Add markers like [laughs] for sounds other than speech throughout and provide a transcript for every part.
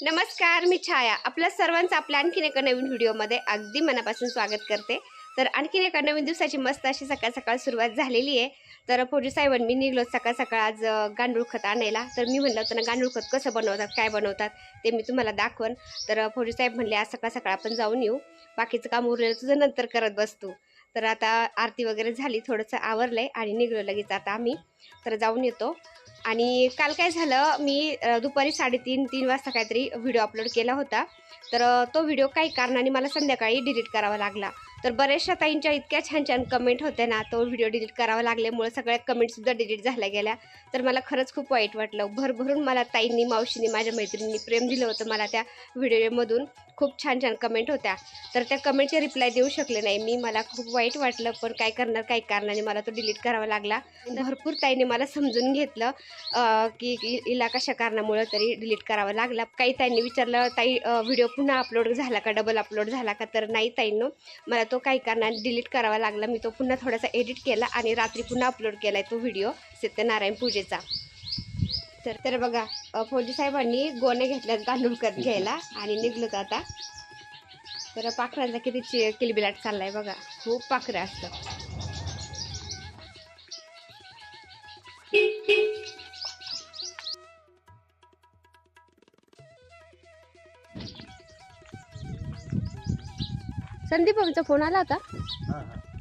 नमस्कार मी छाया. आपल्या सर्वांचं आपल्या आणखीन एका नवीन व्हिडिओमध्ये अगदी मनापासून स्वागत करते. तर आणखीन एका नवीन दिवसाची मस्त अशी सकाळ सकाळ सुरुवात झालेली आहे. तर फौजी साहेबांनी मी निघलो सकाळ सकाळ आज गांडूळ खत आणायला. तर मी म्हणलं होतं ना गांडूळ खत कसं बनवतात काय बनवतात ते मी तुम्हाला दाखवन. तर अं, फौजी साहेब म्हणले आज सकाळ सकाळ आपण जाऊन येऊ. बाकीचं काम उरलेलं तुझं नंतर करत बसतो तर आता आरती वगैरे झाली थोडंसं आवरलं आहे आणि निघलो लगेच आता आम्ही. तर जाऊन येतो. आणि काल काय झालं मी दुपारी साडेतीन तीन वाजता काहीतरी व्हिडिओ अपलोड केला होता. तर तो व्हिडिओ काही कारणाने मला संध्याकाळी डिलीट करावा लागला. तर बऱ्याचशा ताईंच्या इतक्या छान छान कमेंट होत्या ना तो व्हिडिओ डिलीट करावा लागल्यामुळे सगळ्या कमेंटसुद्धा डिलीट झाल्या गेल्या. तर मला खरंच खूप वाईट वाटलं. भरभरून मला ताईंनी मावशींनी माझ्या मैत्रिणींनी प्रेम दिलं होतं मला त्या व्हिडिओमधून. खूप छान छान कमेंट होत्या. तर त्या कमेंटचे रिप्लाय देऊ शकले नाही. मी मला खूप वाईट वाटलं पण काय करणार काही कारणाने मला तो डिलीट करावा लागला. भरपूर ताईने मला समजून घेतलं की इ- कशा कारणामुळं तरी डिलीट करावा लागला. काही ताईंनी विचारलं ताई व्हिडिओ पुन्हा अपलोड झाला का? डबल अपलोड झाला का? तर नाही ताईंनो मला तो काही कारणाने डिलीट करावा लागला. मी तो पुन्हा थोडासा एडिट केला आणि रात्री पुन्हा अपलोड केला आहे तो व्हिडिओ सत्यनारायण पूजेचा. तर तर बघा फौजी साहेबांनी गोण्या घेतल्यात तांदूळ खत घ्यायला आणि निघलोत आता. तर पाखरांचा किती चि- किलबिलाट चाललाय बघा. खूप पाखरं असतं संदीप आमचा फोन आला होता.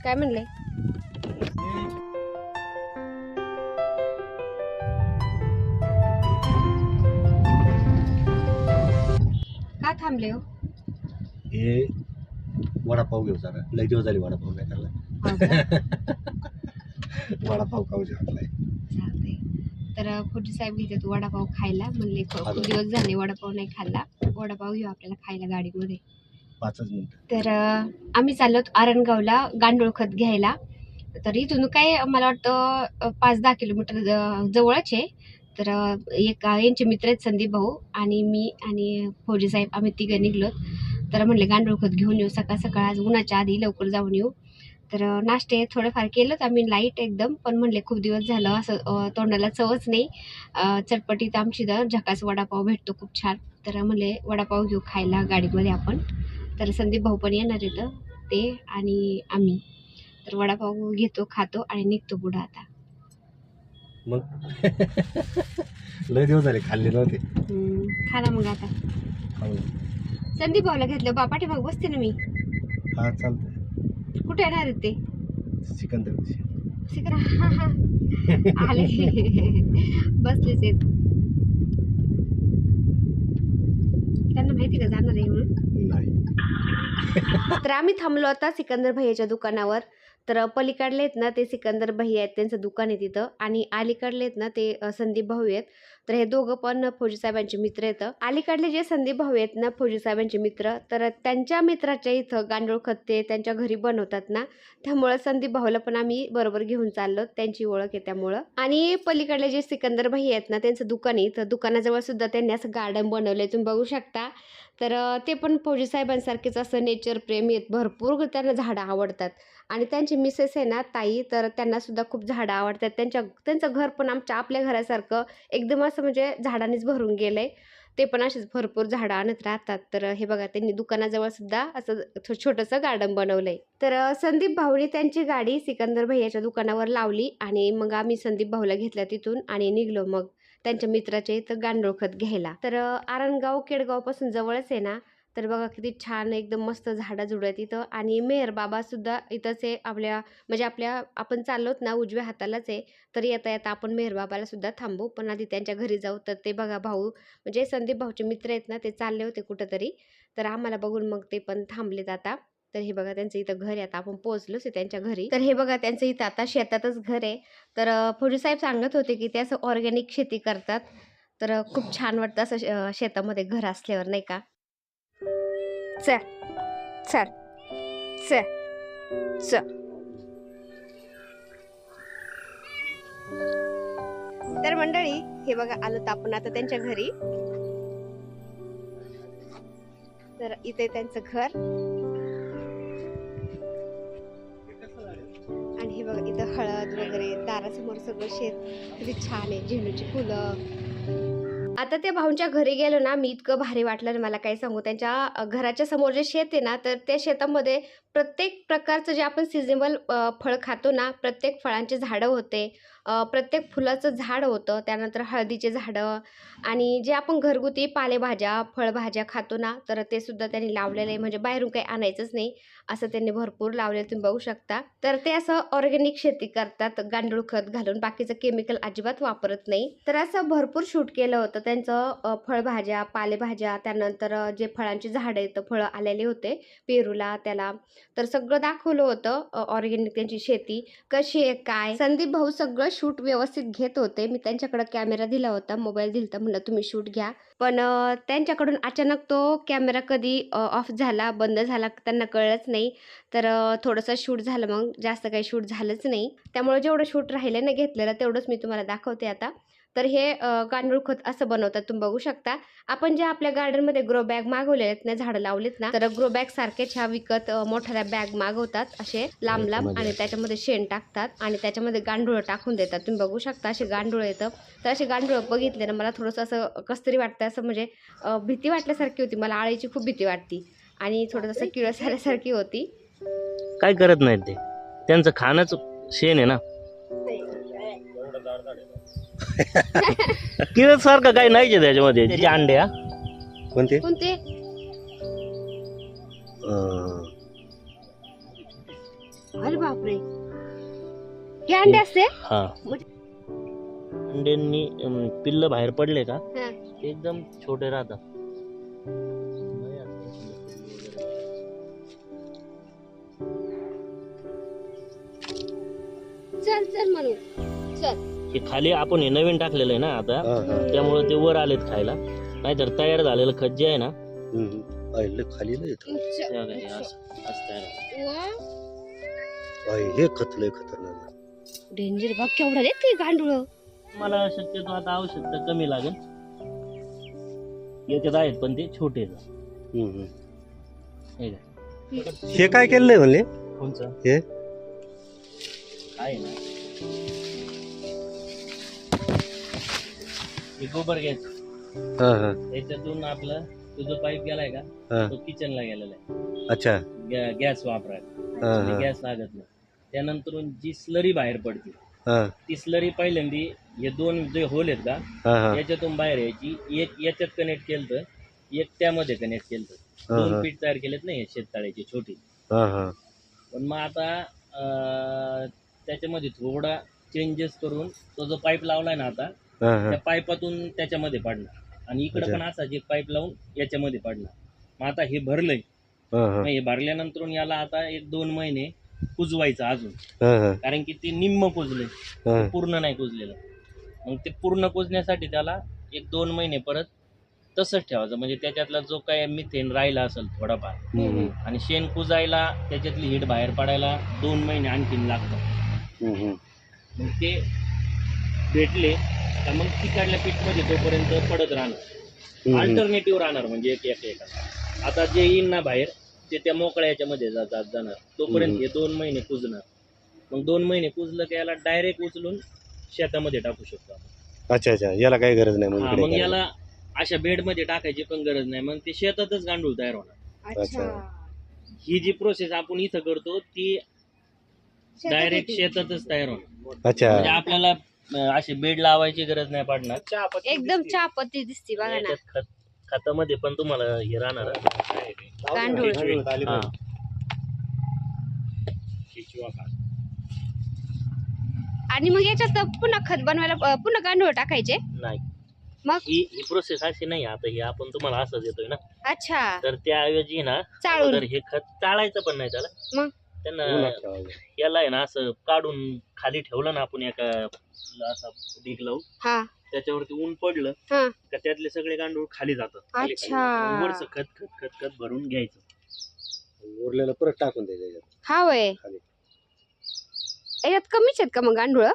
काय म्हणले? का थांबले हो? हे वडापाव घेऊ जरा लय दिवस झाले वडापाव नाही खाल्ला? [laughs] वडापाव खाऊ शकलाय. चालतंय. तर फुटी साहेब घेते तू वडापाव खायला. म्हणले खूप दिवस झाले वडापाव नाही खाल्ला. वडापाव घेऊ आपल्याला खायला गाडीमध्ये. पाचच मिनिटं. तर अं, आम्ही चाललो आरणगावला गांडूळ खत घ्यायला. तर इथून काय मला वाटतं अं, पाच दहा किलोमीटर ज- जवळच आहे. तर अं, एक अं, यांचे मित्र आहेत संदीप भाऊ आणि मी आणि फौजी साहेब आम्ही तिघं निघलो तर म्हणले गांडूळ खत घेऊन येऊ सकाळ सकाळ आज उन्हाच्या आधी लवकर जाऊन येऊ. तर अं, नाश्ते थोडंफार केलं आम्ही लाइट एकदम पण म्हणले खूप दिवस झालं असं अं, तोंडाला चवच नाही. अं, चटपटीत आमची तर झकास वडापाव भेटतो खूप छान. तर म्हणले वडापाव घेऊ खायला गाडीमध्ये आपण. तर संदीप भाऊ पण येणार येतं ते आणि आम्ही. तर वडापाव घेतो खातो आणि निघतो पुढं आता. मग? लय दिवस झाले खाल्ले नव्हते. हम्म, खा ना मग आता. खाऊ संदीप भाऊला घेतलं बापाठी मग बसते ना मी. हा चालतंय. कुठे येणार आहेत ते? सिकंदर शिकरा आले. बसलेच आहेत. त्यांना माहिती का जाणार आहे म्हणून? नाही. तर आम्ही थांबलो आता सिकंदर भैयाच्या दुकानावर. तर पलीकडले आहेत ना ते सिकंदर भैया आहेत त्यांचं दुकान आहे तिथं. आणि अलीकडले आहेत ना ते संदीप भाऊ आहेत. तर हे दोघं पण फौजी साहेबांचे मित्र आहेत. अलीकडले जे संदीप भाऊ आहेत ना फौजी साहेबांचे मित्र तर त्यांच्या मित्राच्या इथं गांडूळ खत्ते त्यांच्या घरी बनवतात ना त्यामुळं संदीप भाऊला पण आम्ही बरोबर घेऊन चाललो त्यांची ओळख आहे त्यामुळं. आणि पलीकडले जे सिकंदर भाई आहेत ना त्यांचं दुकान आहे तर दुकानाजवळ सुद्धा त्यांनी असं गार्डन बनवलंय तुम्ही बघू शकता. तर ते पण फौजी साहेबांसारखेच असं नेचर प्रेमी आहेत भरपूर त्यांना झाडं आवडतात. आणि त्यांची मिसेस आहे ना ताई तर त्यांना सुद्धा खूप झाडं आवडतात. त्यांच्या त्यांचं घर पण आमच्या आपल्या घरासारखं एकदम असं म्हणजे झाडांनीच भरून गेलं आहे ते पण असेच भरपूर झाडं आणत राहतात. तर हे बघा त्यांनी दुकानाजवळ सुद्धा असं छोटंसं गार्डन बनवलंय. तर संदीप भाऊनी त्यांची गाडी सिकंदर भैयाच्या दुकानावर लावली आणि मग आम्ही संदीप भाऊला घेतल्या तिथून आणि निघलो मग त्यांच्या मित्राच्या इथं गांडूळ खत घ्यायला. तर आरणगाव केडगावपासून जवळच आहे ना तर बघा किती छान एकदम मस्त झाडं आहेत इथं. आणि मेहर बाबासुद्धा इथंच आहे आपल्या म्हणजे आपल्या आपण चाललोत ना उजव्या हातालाच आहे. तर येता येता आपण मेहरबाबाला सुद्धा थांबू. पण आधी त्यांच्या घरी जाऊ. तर ते बघा भाऊ म्हणजे संदीप भाऊचे मित्र आहेत ना ते चालले होते कुठंतरी. तर आम्हाला बघून मग ते पण थांबलेत आता. तर हे बघा त्यांचं इथं घर आहे. आता आपण पोहोचलोच आहे त्यांच्या घरी. तर हे बघा त्यांचं इथं आता शेतातच घर आहे. तर अं, फौजी साहेब सांगत होते की ते असं ऑर्गॅनिक शेती करतात. तर खूप छान वाटतं असं शेतामध्ये घर असल्यावर नाही का? चल चल चल चल तर मंडळी हे बघा आलो तर आपण आता त्यांच्या घरी. तर इथे त्यांचं घर. आणि हे बघा इथं हळद वगैरे दारासमोर सगळं शेत. किती छान आहे झेंडूची फुलं. आता त्या भाऊंच्या घरी गेलो ना मी इतकं भारी वाटलं मला काय सांगू त्यांच्या घराच्या समोर जे शेत आहे ना तर त्या शेतामध्ये प्रत्येक प्रकारचं जे आपण सिजनेबल फळ खातो ना प्रत्येक फळांचे झाडं होते. प्रत्येक फुलाचं झाड होतं त्यानंतर हळदीचे झाडं आणि जे आपण घरगुती पालेभाज्या फळभाज्या खातो ना तर ते सुद्धा त्यांनी लावलेलं आहे. म्हणजे बाहेरून काही आणायचंच नाही असं त्यांनी भरपूर लावलेलं तुम्ही बघू शकता. तर ते असं ऑर्गॅनिक शेती करतात गांडूळ खत घालून बाकीचं केमिकल अजिबात वापरत नाही. तर असं भरपूर शूट केलं होतं त्यांचं फळभाज्या पालेभाज्या त्यानंतर जे फळांची झाडं आहेत फळं आलेले होते पेरूला त्याला तर सगळं दाखवलं होतं ऑर्गेनिक त्यांची शेती कशी आहे काय? संदीप भाऊ सगळं शूट व्यवस्थित घेत होते. मी त्यांच्याकडे कॅमेरा दिला होता मोबाईल दिला म्हणलं तुम्ही शूट घ्या. पण त्यांच्याकडून अचानक तो कॅमेरा कधी ऑफ झाला बंद झाला त्यांना कळलंच नाही. तर थोडंसं शूट झालं मग जास्त काही शूट झालंच नाही. त्यामुळे जेवढं शूट राहिलं ना घेतलेलं तेवढंच मी तुम्हाला दाखवते आता. तर हे गांडूळ खत असं बनवतात तुम्ही बघू शकता. आपण जे आपल्या गार्डनमध्ये ग्रो बॅग मागवले आहेत ना झाडं लावलीत ना तर ग्रो बॅग सारखेच ह्या विकत मोठ्या बॅग मागवतात. असे लांब लांब आणि त्याच्यामध्ये शेण टाकतात आणि त्याच्यामध्ये गांडूळ टाकून देतात. तुम्ही बघू शकता असे गांडूळ येतं. तर असे गांडूळ बघितले ना मला थोडंसं असं कसतरी वाटतं असं म्हणजे भीती वाटल्यासारखी होती. मला आळीची खूप भीती वाटती आणि थोडंसं किळस आल्यासारखी होती. काय करत नाहीत ते? त्यांचं खाणंच शेण आहे ना. किरत सारखं काही नाहीच त्याच्यामध्ये जे अंडे हा कोणते? कोणते? अं, अरे बापरे. हे अंडे असते? हा. अंड्यांनी अं, पिल्ल बाहेर पडले का? हा. ते एकदम छोटे राहतात. चल चल म्हणू चल. हे खाली आपण हे नवीन टाकलेलं आहे ना आता हा, हा. त्यामुळे ते वर आलेत खायला नाहीतर तयार झालेलं खत जे आहे ना हम्म, लय खाली लय येतं. ते बघा हे असं- असं तयार होतं. आय, हे खत लय खतरनाक डेंजर बघ केवढा रे ते गांडूळ मला शक्यतो आता आवश्यकता कमी लागेल याच्यात आहेत पण ते छोटे आहेत. हम्म, हम्म. हे काय? हे काय केलंय म्हणले कोणचं हे आहे ना हे गोबर गॅस हा हा. त्याच्यातून आपलं तुझं पाईप गेलाय का? हा. तो किचनला गेलेला आहे. अच्छा. गॅ- गॅस वापरायला. हा हा. गॅस लागत नाही त्यानंतर जी स्लरी बाहेर पडते हा. ती स्लरी पहिल्यांदी हे दोन जे होल आहेत का हा हा. याच्यातून बाहेर यायची. एक याच्यात कनेक्ट केलं एक त्यामध्ये कनेक्ट केलं हा, दोन. पीठ तयार केलेत ना हे शेततळ्याची छोटी. हा हा. पण मग आता अं, त्याच्यामध्ये थोडा चेंजेस करून तो जो पाईप लावलाय ना आता हा हा. त्या पाईपातून त्याच्यामध्ये पडणार. आणि इकडे. पण असा जे पाईप लावून याच्यामध्ये पडणार. मग आता हे भरलंय. हा हा. मग हे भरल्यानंतर याला आता एक दोन महिने कुजवायचं अजून. हा हा. कारण की ते निम्म कुजलंय हा. पूर्ण नाही कुजलेलं. मग ते पूर्ण कुजण्यासाठी त्याला एक दोन महिने परत तसंच ठेवायचं. म्हणजे त्याच्यातला जो काय मिथेन राहिला असेल थोडाफार हम्म, आणि शेण कुजायला त्याच्यातली हीट बाहेर पडायला दोन महिने आणखीन लागतात. हम्म, हम्म. मग ते भेटले. का मग तिकडल्या पीठमध्ये तोपर्यंत पडत राहणार. अल्टरनेटिव्ह राहणार म्हणजे एक एक एक. आता जे येईल ना बाहेर ते त्या मोकळ्या याच्यामध्ये जात जाणार. तोपर्यंत. हे दोन महिने कुजणार. मग दोन महिने कुजलं की याला डायरेक्ट उचलून शेतामध्ये टाकू शकतो आपण. अच्छा अच्छा. याला काही गरज नाही हा, मग. याला अशा बेडमध्ये टाकायची पण गरज नाही. मग ते शेतातच गांडूळ तयार होणार. अच्छा. ही जी प्रोसेस आपण इथं करतो ती डायरेक्ट शेतातच तयार होणार. अच्छा. म्हणजे आपल्याला अं, असे बेड लावायची गरज नाही पडणार. एकदम चहापत्ती दिसते बघा ना. याच्यात खत खतामध्ये पण तुम्हाला हे राहणार हा. आणि मग याच्यात पुन्हा खत बनवायला अ, पुन्हा गांडूळ टाकायचे? नाही. मग? ही ही प्रोसेस अशी नाही आता ही आपण तुम्हाला असं देतोय ना. अच्छा. तर त्याऐवजी ना चाळून. तर हे खत चाळायचं पण नाही त्याला. मग? त्यांना उन्हात ठेवायचं. याला आहे ना असं काढून खाली ठेवलं ना आपण एका असा ढीग लावून हा त्याच्यावरती ऊन पडलं हा का त्यातले सगळे गांडूळ खाली जातात खाली- खाली अच्छा. जातात. मग वरचं खत खत खत खत भरून घ्यायचं उरलेलं परत टाकून द्यायचं याच्यात. हा वय खाली. याच्यात कमीच आहेत का मग गांडूळ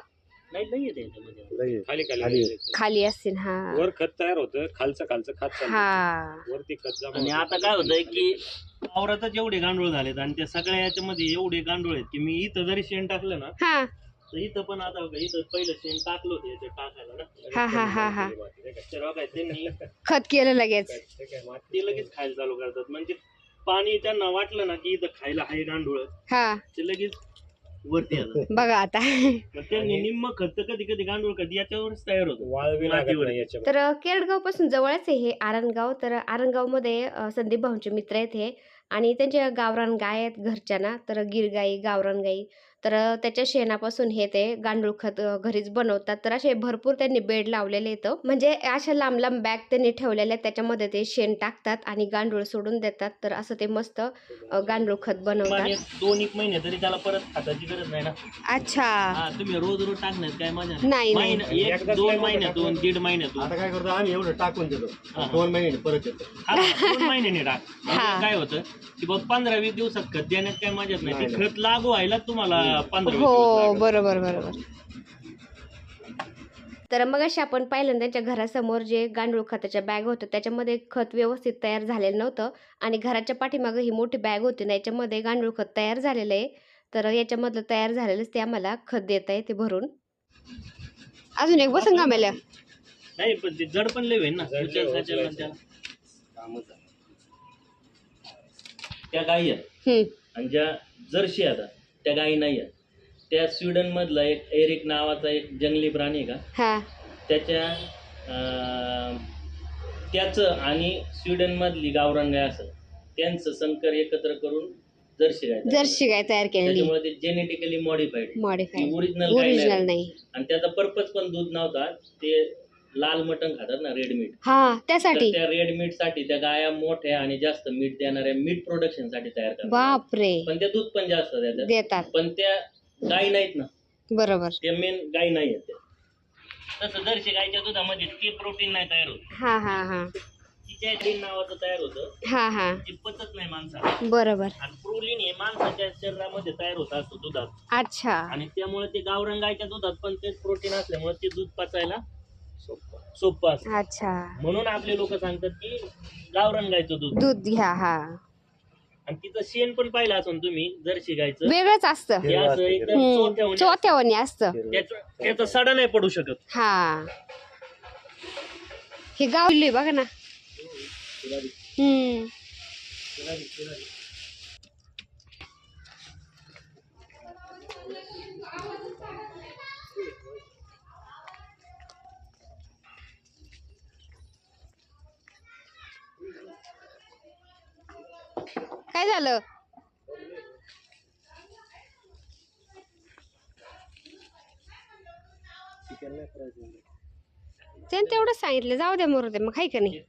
नाही येते याच्यामध्ये खाली खाली खाली. खाली असतील हा. वर खत तयार होतं खालचं खालचं खत चालतं. हा. वरती खत जमा आणि होतं. आता काय होतंय की वावरातच एवढे गांडूळ झालेत आणि त्या सगळ्या याच्यामध्ये एवढे गांडूळ आहेत की मी इथं जरी शेण टाकलं ना हा. तर इथं पण आता बघा इथं पहिलं शेण टाकलं होतं याच्यात टाकायला ना. हा हा हा हा. तर बघा त्यांनी खत केलं लगेच. ते लगेच खायला चालू करतात. म्हणजे पाणी त्यांना वाटलं ना की इथं खायला आहे गांडूळ. हा. ते लगेच वरती येतात [laughs] बघा आता. [laughs] मग त्यांनी निम्म खत कधी कधी गांडूळ खत याच्यावरच तयार होतो. वाळवी लागत मातीवर. नाही याच्यावर तर केडगावपासून जवळच आहे हे आरणगाव. तर आरणगावमध्ये अ, संदीप भाऊंचे मित्र आहेत हे. आणि त्यांच्या गावरान गाय आहेत घरच्या ना तर गिर गाई गावरान गाई. तर त्याच्या शेणापासून हे ते गांडूळ खत घरीच बनवतात. तर असे भरपूर त्यांनी बेड लावलेले इथं म्हणजे अशा लांब लांब बॅग त्यांनी ठेवलेले आहेत. त्याच्यामध्ये ते शेण टाकतात आणि गांडूळ सोडून देतात. तर असं ते मस्त गांडूळ खत बनवतात. दोन एक महिने तरी त्याला परत खाताची गरज नाही ना. अच्छा. हा तुम्ही रोज रोज टाकण्यात काय मजा नाही, नाही. महिना एक दोन महिन्यातून. दीड महिन्यातून आता काय करतो? आम्ही एवढं टाकून देतो. दोन महिने परत येतो. हा, दोन महिन्याने टाक. म्हणजे. काय होतं? की बघ पंधरा वीस दिवसात खत देण्यात काय मजाच नाही. नाही, ते खत लागू व्हायला तुम्हाला पंधरा वीस हो दिवस. बरोबर बरोबर तर मग अशी आपण पाहिलं ना त्यांच्या घरासमोर जे गांडूळ खताच्या बॅग होतं त्याच्यामध्ये खत व्यवस्थित तयार झालेलं नव्हतं आणि घराच्या पाठीमागं ही मोठी बॅग होती ना याच्यामध्ये गांडूळ खत तयार झालेलं आहे तर याच्यामधलं तयार झालेलंच ते आम्हाला खत देत आहे ते भरून अजून एक बसून कामाला नाही पण ते जड पण लय होईल ना जड लय उचल हो, साचल उचलायचं. त्याला. कामच आहे. त्या गायी आहेत हम्म, आणि ज्या जर्शी आता त्या गायी नाही आहेत त्या स्वीडन मधला एक एरिक नावाचा एक जंगली प्राणी आहे का? हा. त्याच्या अं, त्याचं आणि स्वीडन मधली गावरान गाय असं त्यांचं संकर एकत्र करून जर्सी गाय तयार जर्शी गाय तयार केलेली. त्याच्यामुळे ते जेनेटिकली मॉडिफाईड मॉडिफाईड ओरिजिनल गाय ओरिजिनल नाही नाही. आणि त्याचा पर्पज पण दूध नव्हता. ते लाल मटण खातात ना रेड मीट हा तर त्यासाठी त्या रेड मीटसाठी त्या गाया मोठ्या आणि जास्त मीठ देणाऱ्या मीठ प्रोडक्शनसाठी तयार करतात. बापरे. पण त्या दूध पण जास्त देतात. देतात. पण त्या गायी नाहीत ना. बरोबर. त्या मेन गायी नाही आहेत त्या. तसं जर्सी गायच्या दुधामध्ये ते प्रोटीन नाही तयार होत. हा हा हा. तिच्या डीन नावाचं तयार होतं. हा हा. जे पचत नाही माणसाला. बरोबर. आणि प्रोलीन हे माणसाच्या शरीरामध्ये तयार होत असतं दुधात. अच्छा. आणि त्यामुळे ते गावरान गायच्या दुधात पण तेच प्रोटीन असल्यामुळे ते दूध पचायला सोपं. असतं अच्छा. म्हणून आपले लोक सांगतात की गावरान गायचं दूध. दूध घ्या हा. आणि तिचं शेण पण पाहिलं असून तुम्ही जर्सी गायचं. वेगळंच असतं. हे असं एकदम हम्म, चोथ्यावणी चोथ्यावानी असतं. त्याचं त्याचा सडा नाही पडू शकत. हा. हे गावली बघा ना. हम्म. झालं? त्यानं तेवढं सांगितलं. जाऊ द्या मरू दे. मग हाय का नाही?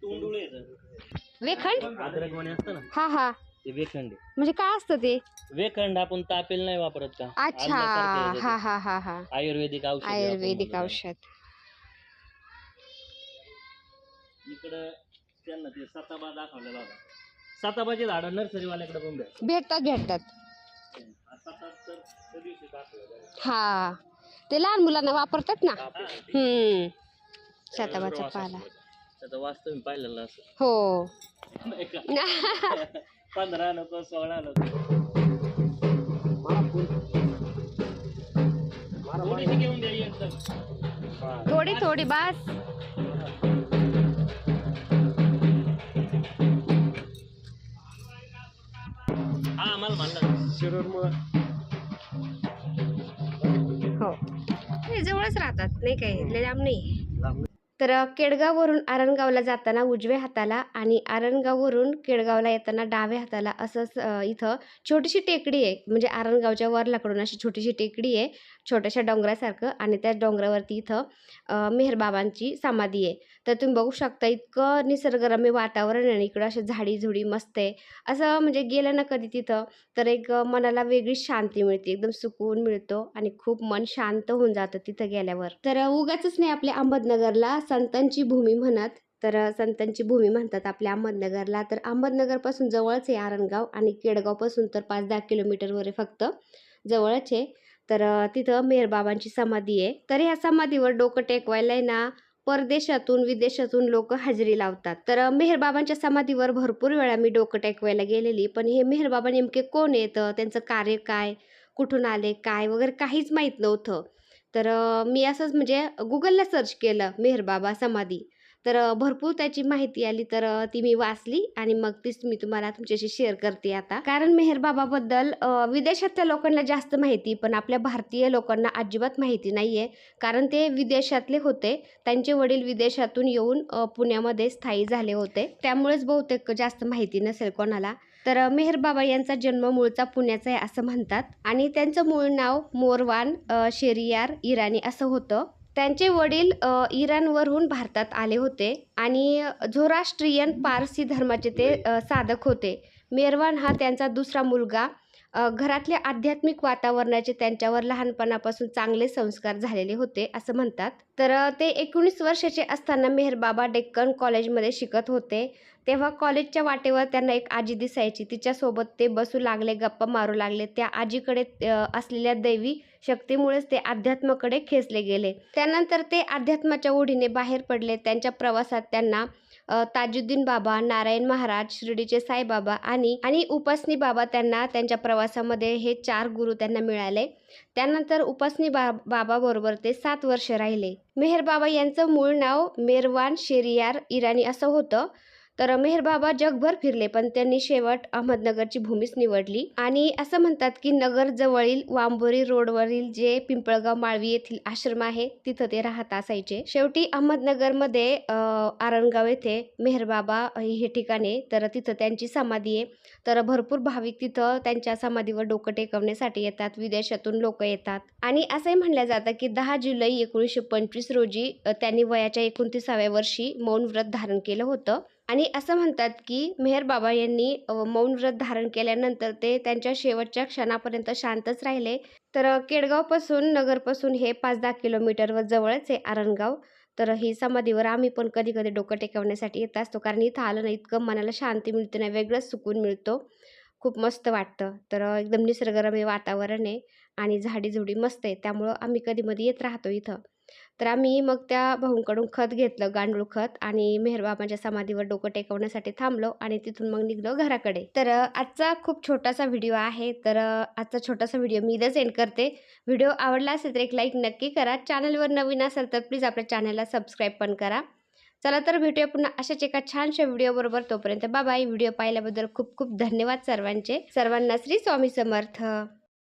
वेखंड? अद्रकवाणी असतं ना? हा हा. ते वेखंड आहे. म्हणजे काय असतं ते? वेखंड आपण तापेल नाही वापरत का? अच्छा. आल्यासारखं आहे ते. हा हा हा. हा आयुर्वेदिक औषध आहे आपण आयुर्वेदिक म्हणतो औषध. इकडं त्यांना ते सताबा दाखवलेला होता. सताबाची झाडं नर्सरीवाल्याकडे पण भेटतात भेटतात भेटतात. हा. ते लहान मुलांना वापरतात ना. हम्म. शताबाचा पाला. त्याचा वास्तव मी पाहिलेला असं हो. नाही का? [laughs] पंधरा नको सोळा नको. थोडीशी घेऊन द्या एकदम थोडी थोडी बास. हा. हो जवळच राहतात नाही लय लांब नाही. तर केडगाववरून आरणगावला जाताना उजव्या हाताला आणि आरणगाववरून केडगावला येताना डाव्या हाताला असंच इथं छोटीशी टेकडी आहे. म्हणजे आरणगावच्या वरलाकडून अशी छोटीशी टेकडी आहे छोट्याशा डोंगरासारखं आणि त्या डोंगरावरती इथं मेहरबाबांची समाधी आहे. तर तुम्ही बघू शकता इतकं निसर्गरम्य वातावरण आहे आणि इकडं अशी झाडी झुडी मस्त आहे. असं म्हणजे गेलं ना कधी तिथं तर एक मनाला वेगळी शांती मिळते एकदम सुकून मिळतो आणि खूप मन शांत होऊन जातं तिथं गेल्यावर. तर उगाच नाही आपल्या अहमदनगरला संतांची भूमी म्हणत तर संतांची भूमी म्हणतात आपल्या अहमदनगरला. तर अहमदनगरपासून जवळच आहे आरणगाव आणि केडगावपासून तर पाच दहा किलोमीटरवर आहे फक्त. जवळच आहे. तर तिथं मेहरबाबांची समाधी आहे. तर ह्या समाधीवर डोकं टेकवायला आहे ना परदेशातून विदेशातून लोक हजेरी लावतात. तर मेहरबाबांच्या समाधीवर भरपूर वेळा मी डोकं टेकवायला गेलेली. पण हे मेहरबाबा नेमके कोण येतं त्यांचं कार्य काय? कुठून आले? काय? वगैरे काहीच माहीत नव्हतं. तर मी असंच म्हणजे गुगलला सर्च केलं मेहरबाबा समाधी. तर भरपूर त्याची माहिती आली तर ती मी वाचली आणि मग तीच मी तुम्हाला तुमच्याशी शेअर करते आता. कारण मेहरबाबाबद्दल विदेशातल्या लोकांना जास्त माहिती पण आपल्या भारतीय लोकांना अजिबात माहिती नाही आहे कारण ते विदेशातले होते. त्यांचे वडील विदेशातून येऊन पुण्यामध्ये स्थायी झाले होते. त्यामुळेच बहुतेक जास्त माहिती नसेल कोणाला. तर मेहरबाबा मेहर बाबा यांचा जन्म मूळचा पुण्याचा आहे असं म्हणतात. आणि त्यांचं मूळ नाव मोरवान शेरियार इराणी असं होतं. त्यांचे वडील इराणवरून भारतात आले होते आणि झोराष्ट्रीयन पारसी धर्माचे ते साधक होते. मेरवान हा त्यांचा दुसरा मुलगा. घरातल्या आध्यात्मिक वातावरणाचे त्यांच्यावर लहानपणापासून चांगले संस्कार झालेले होते असं म्हणतात. तर ते एकोणीस वर्षाचे असताना मेहर बाबा डेक्कन कॉलेजमध्ये शिकत होते. तेव्हा कॉलेजच्या वाटेवर त्यांना एक आजी दिसायची. तिच्यासोबत ते बसू लागले गप्पा मारू लागले. त्या आजीकडे असलेल्या दैवी शक्तीमुळेच ते अध्यात्माकडे खेचले गेले. त्यानंतर ते अध्यात्माच्या ओढीने बाहेर पडले. त्यांच्या प्रवासात त्यांना ताजुद्दीन बाबा नारायण महाराज शिर्डीचे साईबाबा आणि आणि उपासनी बाबा त्यांना त्यांच्या प्रवासामध्ये हे चार गुरु त्यांना मिळाले. त्यानंतर उपासनी बा बाबाबरोबर ते सात वर्ष राहिले. मेहर बाबा यांचं मूळ नाव मेरवान शेरियार इराणी असं होतं. तर मेहरबाबा जगभर फिरले पण त्यांनी शेवट अहमदनगरची भूमीच निवडली. आणि असं म्हणतात की नगर जवळील वांबोरी रोडवरील जे पिंपळगाव माळवी येथील आश्रम आहे तिथं ते राहत असायचे. शेवटी अहमदनगरमध्ये आरणगाव येथे मेहरबाबा हे ठिकाणे तर तिथं त्यांची समाधी आहे. तर भरपूर भाविक तिथं त्यांच्या समाधीवर डोकं टेकवण्यासाठी येतात विदेशातून लोक येतात. आणि असंही म्हणलं जातं की दहा जुलै एकोणीसशे पंचवीस रोजी त्यांनी वयाच्या एकोणतीसाव्या वर्षी मौन व्रत धारण केलं होतं. आणि असं म्हणतात की मेहर बाबा यांनी मौन व्रत धारण केल्यानंतर ते त्यांच्या शेवटच्या क्षणापर्यंत शांतच राहिले. तर केडगावपासून नगरपासून हे पाच दहा किलोमीटरवर जवळच आहे आरणगाव. तर ही समाधीवर आम्ही पण कधी कधी डोकं टेकवण्यासाठी येत असतो कारण इथं आलं ना इतकं मनाला शांती मिळते ना वेगळंच सुकून मिळतो. खूप मस्त वाटतं. तर एकदम निसर्गरम्य वातावरण आहे आणि झाडीझुडी मस्त आहे त्यामुळं आम्ही कधीमध्ये येत राहतो इथं. तर आम्ही मग त्या भाऊंकडून खत घेतलं गांडूळ खत आणि मेहरबाबांच्या समाधीवर डोकं टेकवण्यासाठी थांबलो आणि तिथून मग निघलो घराकडे. तर आजचा खूप छोटासा व्हिडिओ आहे. तर आजचा छोटासा व्हिडिओ मी इथंच एंड करते. व्हिडिओ आवडला असेल तर एक लाईक नक्की करा. चॅनलवर नवीन असेल तर प्लीज आपल्या चॅनलला सबस्क्राईब पण करा. चला तर भेटूया पुन्हा अशाच एका छानशा व्हिडिओबरोबर तोपर्यंत बाबाई व्हिडिओ पाहिल्याबद्दल खूप खूप धन्यवाद सर्वांचे. सर्वांना श्री स्वामी समर्थ.